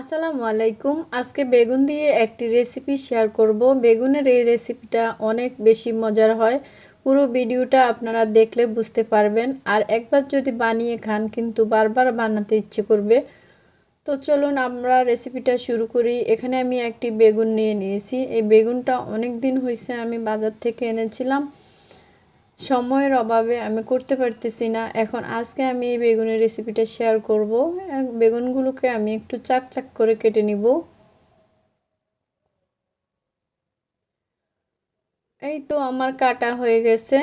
আসসালামু আলাইকুম। আজকে বেগুন দিয়ে একটি রেসিপি শেয়ার করব। বেগুনের এই রেসিপিটা অনেক বেশি মজার হয়। পুরো ভিডিওটা আপনারা দেখলে বুঝতে পারবেন। আর একবার যদি বানিয়ে খান, কিন্তু বারবার বানাতে ইচ্ছে করবে। তো চলুন আমরা রেসিপিটা শুরু করি। এখানে আমি একটি বেগুন নিয়ে নিয়েছি। এই বেগুনটা অনেক দিন হয়েছে আমি বাজার থেকে এনেছিলাম। সময়ের অভাবে আমি করতে পারতেছি না। এখন আজকে আমি এই বেগুনের রেসিপিটা শেয়ার করব। বেগুনগুলোকে আমি একটু চাক চাক করে কেটে নিব। এই তো আমার কাটা হয়ে গেছে।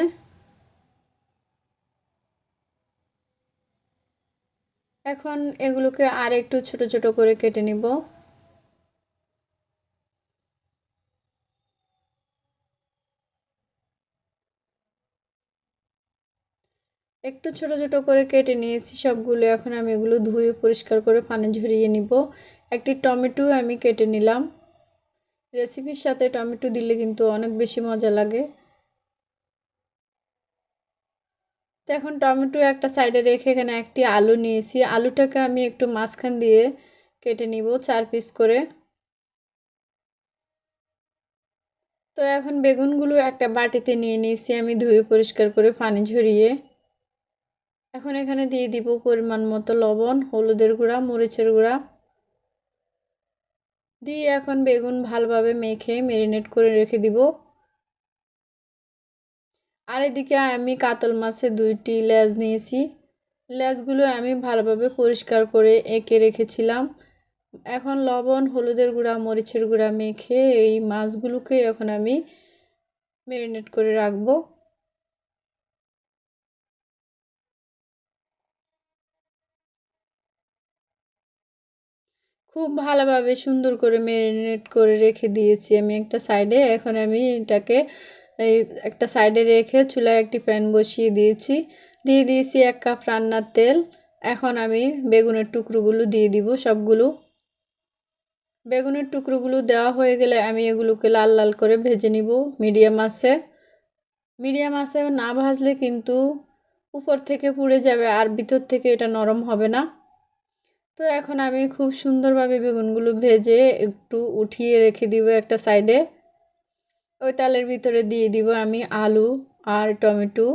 এখন এগুলোকে আর একটু ছোট ছোট করে কেটে নিব। একটু ছোট ছোট করে কেটে নিয়েছি সবগুলো। এখন আমি এগুলো ধুয়ে পরিষ্কার করে পানি ঝরিয়ে নিব। একটি টমেটো আমি কেটে নিলাম। রেসিপির সাথে টমেটো দিলে কিন্তু অনেক বেশি মজা লাগে। তো এখন টমেটো একটা সাইডে রেখে এখানে একটি আলু নিয়েছি। আলুটাকে আমি একটু মাঝখান দিয়ে কেটে নিব চার পিস করে। তো এখন বেগুনগুলো একটা বাটিতে নিয়ে নিয়েছি আমি ধুয়ে পরিষ্কার করে পানি ঝরিয়ে। এখন এখানে দিয়ে দিব পরিমাণ মতো লবণ, হলুদের গুঁড়া, মরিচের গুঁড়া। দিয়ে এখন বেগুন ভালোভাবে মেখে ম্যারিনেট করে রেখে দিব। আর এদিকে আমি কাতল মাছের দুইটি লেজ নিয়েছি। লেজগুলো আমি ভালোভাবে পরিষ্কার করে এঁকে রেখেছিলাম। এখন লবণ, হলুদের গুঁড়া, মরিচের গুঁড়া মেখে এই মাছগুলোকে এখন আমি ম্যারিনেট করে রাখব। খুব ভালোভাবে সুন্দর করে ম্যারিনেট করে রেখে দিয়েছি আমি একটা সাইডে এখন আমি এটাকে এই একটা সাইডে রেখে চুলায় একটি প্যান বসিয়ে দিয়েছি। দিয়ে দিয়েছি এক কাপ রান্নার তেল। এখন আমি বেগুনের টুকরোগুলো দিয়ে দিব সবগুলো। বেগুনের টুকরোগুলো দেওয়া হয়ে গেলে আমি এগুলোকে লাল লাল করে ভেজে নিব মিডিয়াম আছে মিডিয়াম আছে না ভাজলে কিন্তু উপর থেকে পুড়ে যাবে আর ভিতর থেকে এটা নরম হবে না। তো এখন আমি খুব সুন্দরভাবে বেগুনগুলো ভেজে একটু উঠিয়ে রেখে দিব একটা সাইডে ওই তালের ভিতরে দিয়ে দিব আমি আলু আর টমেটো।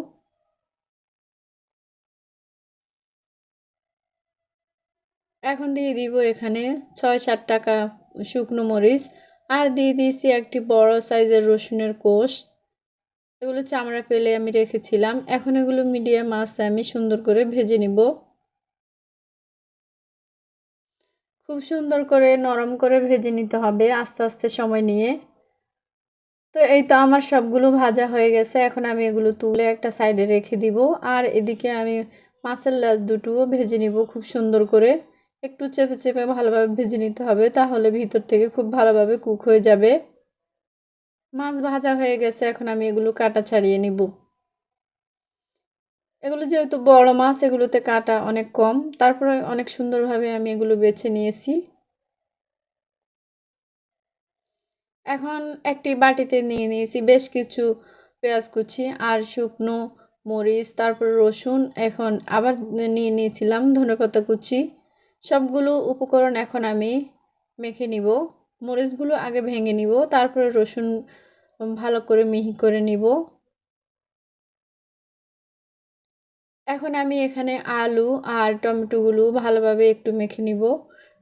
এখন দিয়ে দিব এখানে ছয় সাত টাকা শুকনো মরিচ আর দিয়ে দিয়েছি একটি বড় সাইজের রসুনের কোষ। এগুলো চামড়া পেলে আমি রেখেছিলাম। এখন এগুলো মিডিয়াম মাছ আমি সুন্দর করে ভেজে নিব। খুব সুন্দর করে নরম করে ভেজে নিতে হবে আস্তে আস্তে সময় নিয়ে। তো এই তো আমার সবগুলো ভাজা হয়ে গেছে, এখন আমি এগুলো তুলে একটা সাইডে রেখে দিব। আর এদিকে আমি মাছের লাচ দুটোও ভেজে নিব খুব সুন্দর করে। একটু চেপে চেপে ভালোভাবে ভেজে নিতে হবে, তাহলে ভিতর থেকে খুব ভালোভাবে কুক হয়ে যাবে। মাছ ভাজা হয়ে গেছে, এখন আমি এগুলো কাটা ছাড়িয়ে নিব। এগুলো যেহেতু বড় মাছ, এগুলোতে কাটা অনেক কম। তারপরে অনেক সুন্দরভাবে আমি এগুলো বেছে নিয়েছি। এখন একটি বাটিতে নিয়ে নিয়েছি বেশ কিছু পেঁয়াজ কুচি, আর শুকনো মরিচ, তারপর রসুন, এখন আবার নিয়ে নিয়েছিলাম ধনেপাতা কুচি। সবগুলো উপকরণ এখন আমি মেখে নিব। মরিচগুলো আগে ভেঙে নিব, তারপরে রসুন ভালো করে মিহি করে নিব। এখন আমি এখানে আলু আর টমেটোগুলো ভালোভাবে একটু মেখে নিব।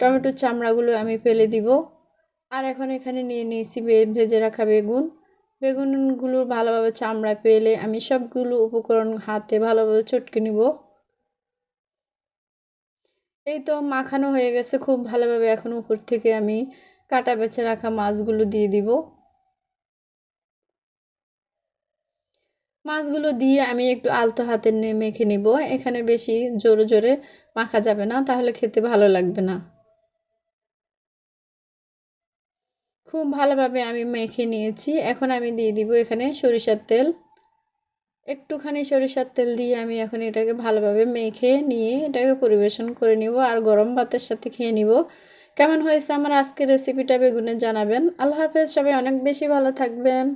টমেটোর চামড়াগুলো আমি ফেলে দিব। আর এখন এখানে নিয়ে নিয়েছি ভেজে রাখা বেগুন। বেগুনগুলো ভালোভাবে চামড়া পেলে আমি সবগুলো উপকরণ হাতে ভালোভাবে চটকে নিব। এই তো মাখানো হয়ে গেছে। খুব ভালোভাবে এখন উপর থেকে আমি কাটা বেছে রাখা মাছগুলো দিয়ে দিব। মাছগুলো দিয়ে আমি একটু আলতো হাতে মেখে নিব। এখানে বেশি জোরে জোরে মাখা যাবে না, তাহলে খেতে ভালো লাগবে না। খুব ভালোভাবে আমি মেখে নিয়েছি। এখন আমি দিয়ে দিব এখানে সরিষার তেল। একটুখানি সরিষার তেল দিয়ে আমি এখন এটাকে ভালোভাবে মেখে নিয়ে এটাকে পরিবেশন করে নিব আর গরম ভাতের সাথে খেয়ে নিব। কেমন হয়েছে আমার আজকের রেসিপিটা বেগুনে জানাবেন। আল্লাহ হাফেজ, সবাই অনেক বেশি ভালো থাকবেন।